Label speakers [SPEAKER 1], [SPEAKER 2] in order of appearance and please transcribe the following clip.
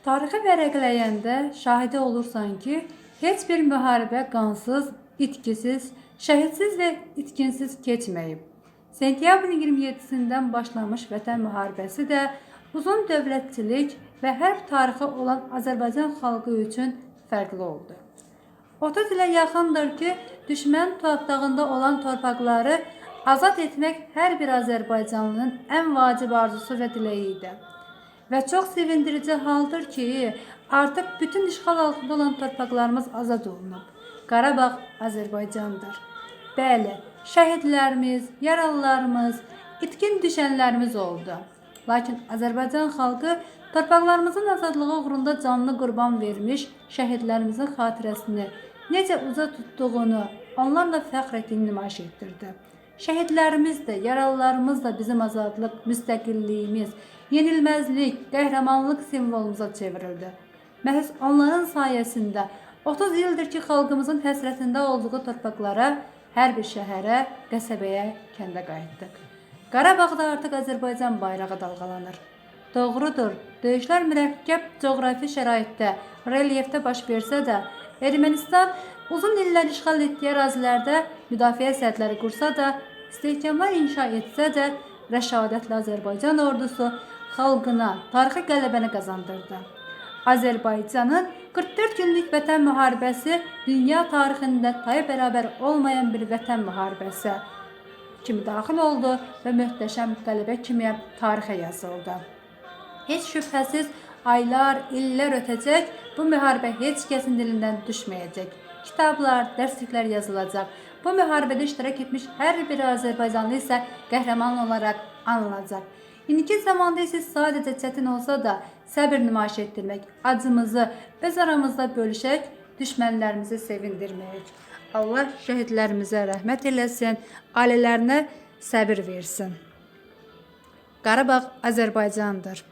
[SPEAKER 1] Tarixi vərəqləyəndə şahidi olursan ki, heç bir müharibə qansız, itkisiz, şəhidsiz və itkinsiz keçməyib. Sentyabrın 27-sindən başlamış Vətən müharibəsi də uzun dövlətçilik və hərb tarixi olan Azərbaycan xalqı üçün fərqli oldu. 30 ilə yaxındır ki, düşmən tutdağında olan torpaqları azad etmək hər bir Azərbaycanlının ən vacib arzusu və diləyi idi. Və çox sevindirici haldır ki, artıq bütün işğal altında olan torpaqlarımız azad olunub. Qarabağ Azərbaycandır. Bəli, şəhidlərimiz, yaralılarımız, itkin düşənlərimiz oldu. Lakin Azərbaycan xalqı torpaqlarımızın azadlığı uğrunda canını qurban vermiş şəhidlərimizin xatirəsini necə uca tutduğunu, onlarla fəxr etdiyini nümayiş etdirdi. Şəhidlərimiz də, yaralılarımız da bizim azadlıq, müstəqilliyimiz, yenilməzlik, qəhrəmanlıq simvolumuza çevrildi. Məhz onların sayəsində 30 ildir ki, xalqımızın həsrətində olduğu torpaqlara, hər bir şəhərə, qəsəbəyə, kəndə qayıtdıq. Qarabağda artıq Azərbaycan bayrağı dalğalanır. Doğrudur, döyüşlər mürəkkəb coğrafi şəraitdə, relyefdə baş versə də, Ermənistan uzun illər işğal etdiyi ərazilərdə müdafiə sədləri qursa da, istehkamlar inşa etsə də, rəşadətli Azərbaycan ordusu xalqına tarixi qələbəni qazandırdı. Azərbaycanın 44 günlük vətən müharibəsi dünya tarixində taya bərabər olmayan bir vətən müharibəsi kimi daxil oldu və möhtəşəm qələbə kimi tarixə yazıldı. Heç şübhəsiz aylar, illər ötəcək, bu müharibə heç kəsin dilindən düşməyəcək. Kitablar, dərsliklər yazılacaq. Bu müharibədə iştirak etmiş hər bir Azərbaycanlı isə qəhrəman olaraq anılacaq. İndiki zamanda isə sadəcə çətin olsa da səbir nümayiş etdirmək, acımızı öz aramızda bölüşək, düşmənlərimizi sevindirməyək. Allah şəhidlərimizə rəhmət eləsin, ailələrinə səbir versin. Qarabağ Azərbaycandır.